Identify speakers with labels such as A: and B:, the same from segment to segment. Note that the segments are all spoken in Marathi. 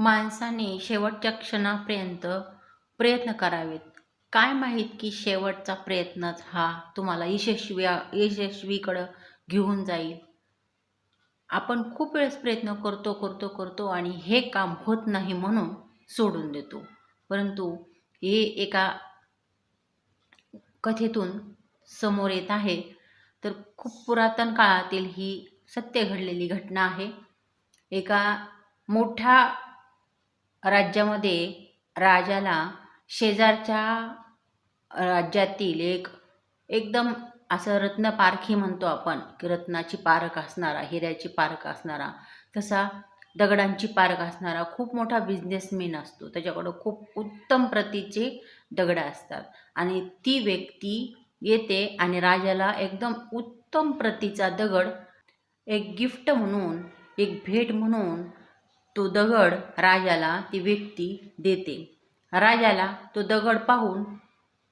A: माणसाने शेवटच्या क्षणापर्यंत प्रयत्न करावेत. काय माहीत की शेवटचा प्रयत्नच हा तुम्हाला यशस्वी यशस्वीकडं घेऊन जाईल. आपण खूप वेळेस प्रयत्न करतो करतो करतो आणि हे काम होत नाही म्हणून सोडून देतो. परंतु हे एका कथेतून समोर येत आहे. तर खूप पुरातन काळातील ही सत्य घडलेली घटना आहे. एका मोठ्या राज्यामध्ये राजाला शेजारच्या राज्यातील एक एकदम असं रत्न पारखी म्हणतो आपण की रत्नाची पारख असणारा हिऱ्याची पारख असणारा तसा दगडांची पारख असणारा खूप मोठा बिझनेसमॅन असतो. त्याच्याकडं खूप उत्तम प्रतीचे दगडं असतात. आणि ती व्यक्ती येते आणि राजाला एकदम उत्तम प्रतीचा दगड एक गिफ्ट म्हणून एक भेट म्हणून तो दगड राजाला ती व्यक्ती देते. राजाला तो दगड पाहून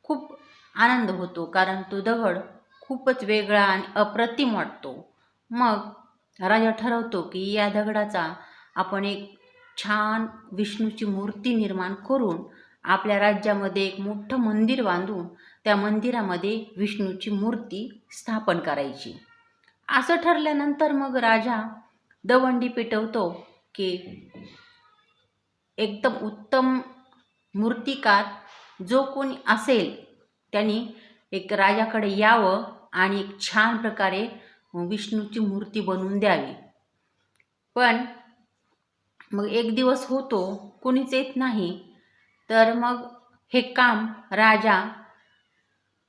A: खूप आनंद होतो कारण तो दगड खूपच वेगळा आणि अप्रतिम वाटतो. मग राजा ठरवतो की या दगडाचा आपण एक छान विष्णूची मूर्ती निर्माण करून आपल्या राज्यामध्ये एक मोठं मंदिर बांधून त्या मंदिरामध्ये विष्णूची मूर्ती स्थापन करायची. असं ठरल्यानंतर मग राजा दवंडी पेटवतो की एकदम उत्तम मूर्तिकार जो कोणी असेल त्यांनी एक राजाकडे यावं आणि एक छान प्रकारे विष्णूची मूर्ती बनवून द्यावी. पण मग एक दिवस होतो कोणीच येत नाही. तर मग हे काम राजा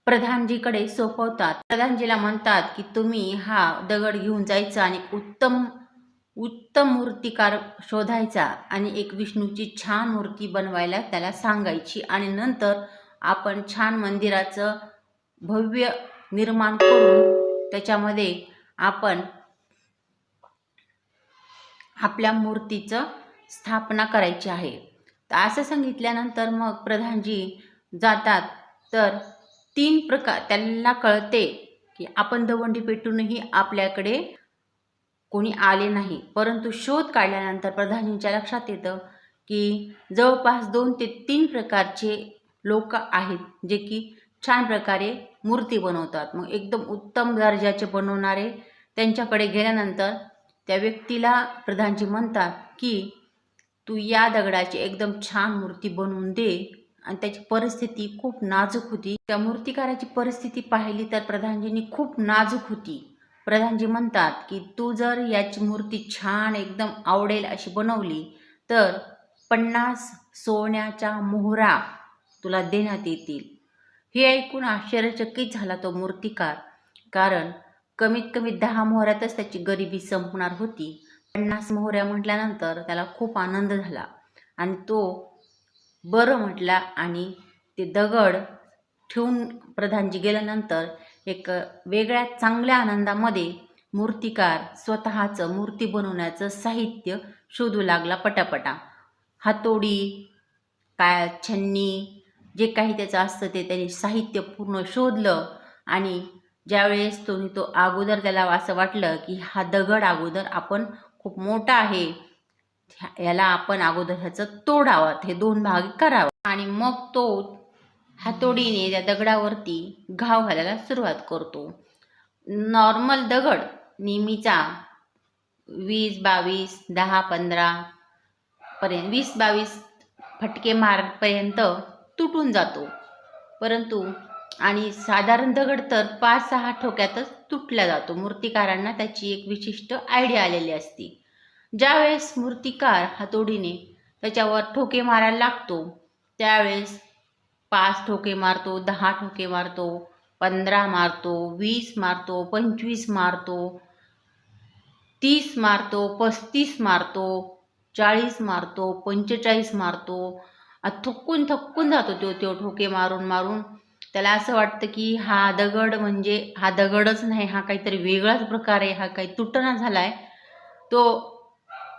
A: प्रधानजीकडे सोपवतात. प्रधानजीला म्हणतात की तुम्ही हा दगड घेऊन जायचा आणि उत्तम उत्तम मूर्तिकार शोधायचा आणि एक विष्णूची छान मूर्ती बनवायला त्याला सांगायची आणि नंतर आपण छान मंदिराचं भव्य निर्माण करून त्याच्यामध्ये आपण आपल्या मूर्तीचं स्थापना करायची आहे. तर असं सांगितल्यानंतर मग प्रधानजी जातात. तर तीन प्रकार त्यांना कळते की आपण दवंडी पेटूनही आपल्याकडे कोणी आले नाही. परंतु शोध काढल्यानंतर प्रधानजींच्या लक्षात येतं की जवळपास दोन ते तीन प्रकारचे लोक आहेत जे की छान प्रकारे मूर्ती बनवतात. मग एकदम उत्तम दर्जाचे बनवणारे त्यांच्याकडे गेल्यानंतर त्या व्यक्तीला प्रधानजी म्हणतात की तू या दगडाची एकदम छान मूर्ती बनवून दे. आणि त्याची परिस्थिती खूप नाजूक होती. त्या मूर्तिकाराची परिस्थिती पाहिली तर प्रधानजींनी खूप नाजूक होती. प्रधानजी म्हणतात की तू जर याची मूर्ती छान एकदम आवडेल अशी बनवली तर पन्नास सोन्याच्या मोहरा तुला देण्यात येतील. हे ऐकून आश्चर्यचकित झाला तो मूर्तिकार. कारण कमीत कमी दहा मोहऱ्यातच त्याची गरिबी संपणार होती. पन्नास मोहऱ्या म्हटल्यानंतर त्याला खूप आनंद झाला. आणि तो बरं म्हटला आणि ते दगड ठेवून प्रधानजी गेल्यानंतर एक वेगळ्या चांगल्या आनंदामध्ये मूर्तिकार स्वतःचं मूर्ती बनवण्याचं साहित्य शोधू लागला पटापटा. हातोडी काय छन्नी जे काही त्याचं असतं ते त्याने साहित्य पूर्ण शोधलं आणि ज्यावेळेस तो तो अगोदर त्याला असं वाटलं की हा दगड अगोदर आपण खूप मोठा आहे याला आपण अगोदर ह्याचं तोडावं हे दोन भाग करावं. आणि मग तो हातोडीने त्या दगडावरती घाव घालायला सुरुवात करतो. नॉर्मल दगड नेहमीचा वीस बावीस दहा पंधरा पर्यंत वीस बावीस फटके मारपर्यंत तुटून जातो. परंतु आणि साधारण दगड तर पाच सहा ठोक्यातच तुटला जातो. मूर्तिकारांना त्याची एक विशिष्ट आयडिया आलेली असते. ज्यावेळेस मूर्तिकार हातोडीने त्याच्यावर ठोके मारायला लागतो त्यावेळेस पाच ठोके मारतो दहा ठोके मारतो पंधरा मारतो वीस मारतो पंचवीस मारतो तीस मारतो पस्तीस मारतो चाळीस मारतो पंचेचाळीस मारतो. थक्कून थक्कून जातो तो तो ठोके मारून मारून. त्याला असं वाटतं की हा दगड म्हणजे हा दगडच नाही हा काहीतरी वेगळाच प्रकार आहे हा काही तुटना झाला आहे तो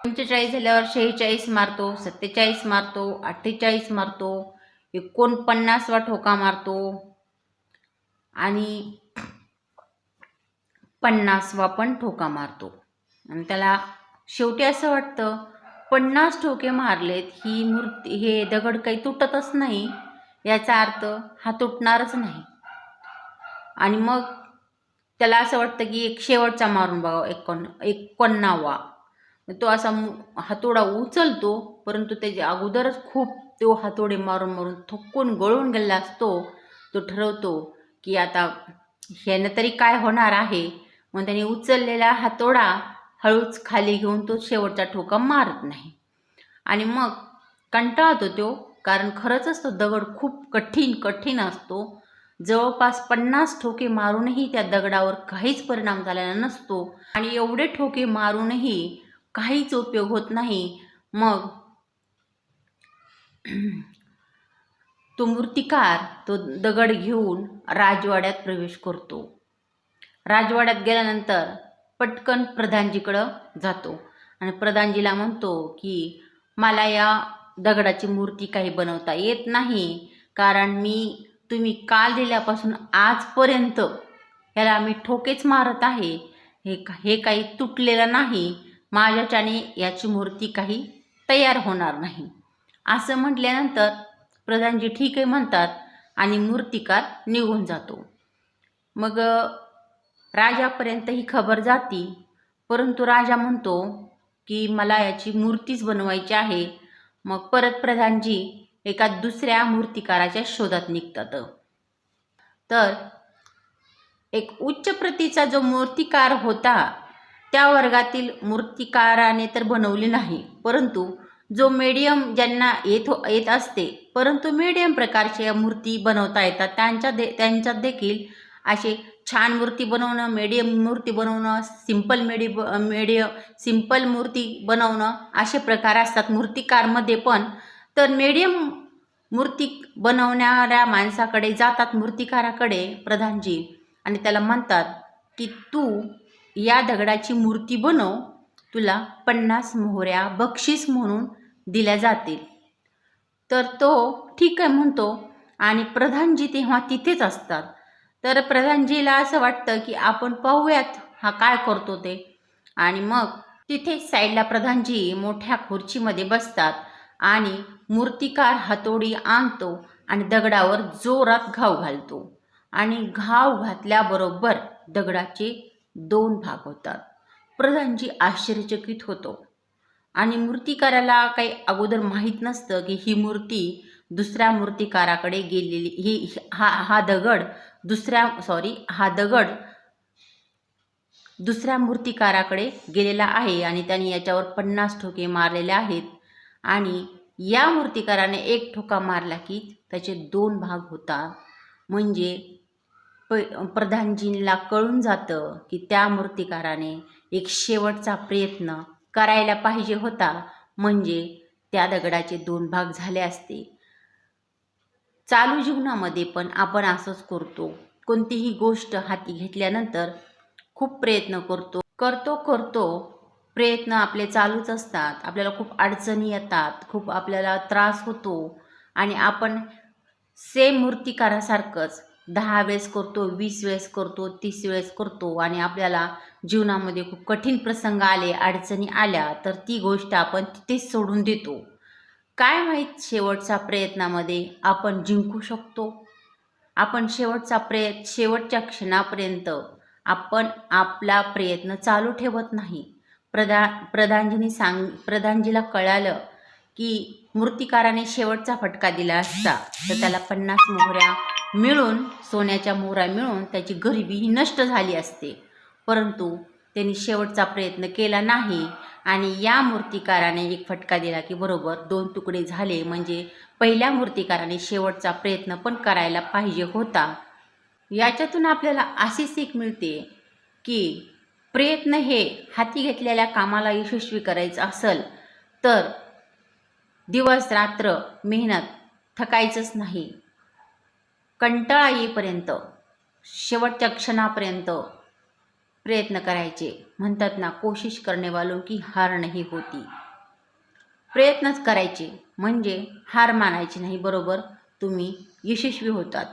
A: पंचेचाळीस झाल्यावर शेहेचाळीस मारतो सत्तेचाळीस मारतो अठ्ठेचाळीस मारतो. एकोणपन्नासवा ठोका मारतो आणि पन्नासवा पण ठोका मारतो. आणि त्याला शेवटी असं वाटतं पन्नास ठोके मारलेत ही मूर्ती हे दगड काही तुटतच नाही याचा अर्थ हा तुटणारच नाही. आणि मग त्याला असं वाटतं की एक शेवटचा मारून बघावा एकोण एकोणनावा तो असा मु- हातोडा उचलतो परंतु त्याच्या अगोदरच खूप तो हातोडे मारून मारून थोकून गळून गेलेला असतो. तो ठरवतो की आता ह्यानं तरी काय होणार आहे? मग त्याने उचललेला हातोडा हळूच खाली घेऊन तो शेवटचा ठोका मारत नाही. आणि मग कंटाळतो तो कारण खरंच तो दगड खूप कठीण कठीण असतो. जवळपास पन्नास ठोके मारूनही त्या दगडावर काहीच परिणाम झालेला नसतो. आणि एवढे ठोके मारूनही काहीच उपयोग होत नाही. मग तो मूर्तिकार तो दगड घेऊन राजवाड्यात प्रवेश करतो. राजवाड्यात गेल्यानंतर पटकन प्रधानजीकडं जातो आणि प्रधानजीला म्हणतो की मला या दगडाची मूर्ती काही बनवता येत नाही कारण मी तुम्ही काल दिल्यापासून आजपर्यंत याला मी ठोकेच मारत आहे. हे का- हे काही तुटलेलं नाही. माझ्याच्याने याची मूर्ती काही तयार होणार नाही. असं म्हटल्यानंतर प्रधानजी ठीक आहे म्हणतात आणि मूर्तिकार निघून जातो. मग राजापर्यंत ही खबर जाती परंतु राजा म्हणतो की मला याची मूर्तीच बनवायची आहे. मग परत प्रधानजी एका दुसऱ्या मूर्तिकाराच्या शोधात निघतात. तर एक उच्च प्रतीचा जो मूर्तिकार होता त्या वर्गातील मूर्तिकाराने तर बनवली नाही परंतु जो मीडियम ज्यांना येत हो येत असते. परंतु मीडियम प्रकारच्या मूर्ती बनवता येतात. त्यांच्या दे त्यांच्यात देखील असे छान मूर्ती बनवणं मीडियम मूर्ती बनवणं सिंपल मेडी मीडियम सिंपल मूर्ती बनवणं असे प्रकार असतात. मूर्तिकारमध्ये पण. तर मीडियम मूर्ती बनवणाऱ्या माणसाकडे जातात. मूर्तिकाराकडे प्रधानजी. आणि त्याला म्हणतात की तू या दगडाची मूर्ती बनव. तुला पन्नास मोहऱ्या बक्षीस म्हणून दिल्या जातील. तर तो ठीक आहे म्हणतो आणि प्रधानजी तेव्हा तिथेच असतात. तर प्रधानजीला असं वाटतं की आपण पाहूयात हा काय करतो ते. आणि मग तिथे साईडला प्रधानजी मोठ्या खुर्चीमध्ये बसतात आणि मूर्तिकार हातोडी आणतो आणि दगडावर जोरात घाव घालतो. आणि घाव घातल्याबरोबर दगडाचे दोन भाग होतात. प्रधानजी आश्चर्यचकित होतो. आणि मूर्तिकाराला काही अगोदर माहीत नसतं की ही मूर्ती दुसऱ्या मूर्तिकाराकडे गेलेली ही हा हा दगड दुसऱ्या सॉरी हा दगड दुसऱ्या मूर्तिकाराकडे गेलेला आहे आणि त्यांनी याच्यावर पन्नास ठोके मारलेले आहेत. आणि या मूर्तिकाराने एक ठोका मारला की त्याचे दोन भाग होतात. म्हणजे प प्रधानजींना कळून जातं की त्या मूर्तिकाराने एक शेवटचा प्रयत्न करायला पाहिजे होता. म्हणजे त्या दगडाचे दोन भाग झाले असते. चालू जीवनामध्ये पण आपण असंच करतो. कोणतीही गोष्ट हाती घेतल्यानंतर खूप प्रयत्न करतो. करतो करतो प्रयत्न आपले चालूच असतात. आपल्याला खूप अडचणी येतात. खूप आपल्याला त्रास होतो. आणि आपण सेम मूर्तिकारासारखंच दहा वेळेस करतो वीस वेळेस करतो तीस वेळेस करतो आणि आपल्याला जीवनामध्ये खूप कठीण प्रसंग आले अडचणी आल्या तर ती गोष्ट आपण तिथेच सोडून देतो. काय माहीत शेवटच्या प्रयत्नामध्ये आपण जिंकू शकतो? आपण शेवटचा प्रयत् शेवटच्या क्षणापर्यंत आपण आपला प्रयत्न चालू ठेवत नाही. प्रधा प्रधानजीनी सांग प्रधानजीला कळालं की मूर्तिकाराने शेवटचा फटका दिला असता तर त्याला पन्नास मोहऱ्या मिळून सोन्याच्या मोहरा मिळून त्याची गरिबी ही नष्ट झाली असते. परंतु त्यांनी शेवटचा प्रयत्न केला नाही आणि या मूर्तिकाराने एक फटका दिला की बरोबर दोन तुकडे झाले म्हणजे पहिल्या मूर्तिकाराने शेवटचा प्रयत्न पण करायला पाहिजे होता. याच्यातून आपल्याला अशी सीख मिळते की प्रयत्न हे हाती घेतलेल्या कामाला यशस्वी करायचं असेल तर दिवस रात्र मेहनत थकायचंच नाही. कंटाळा येईपर्यंत शेवटच्या क्षणापर्यंत प्रयत्न करायचे. म्हणतात ना कोशिश करणे वालों की हार नाही होती. प्रयत्नच करायचे. म्हणजे हार मानायची नाही बरोबर? तुम्ही यशस्वी होतात.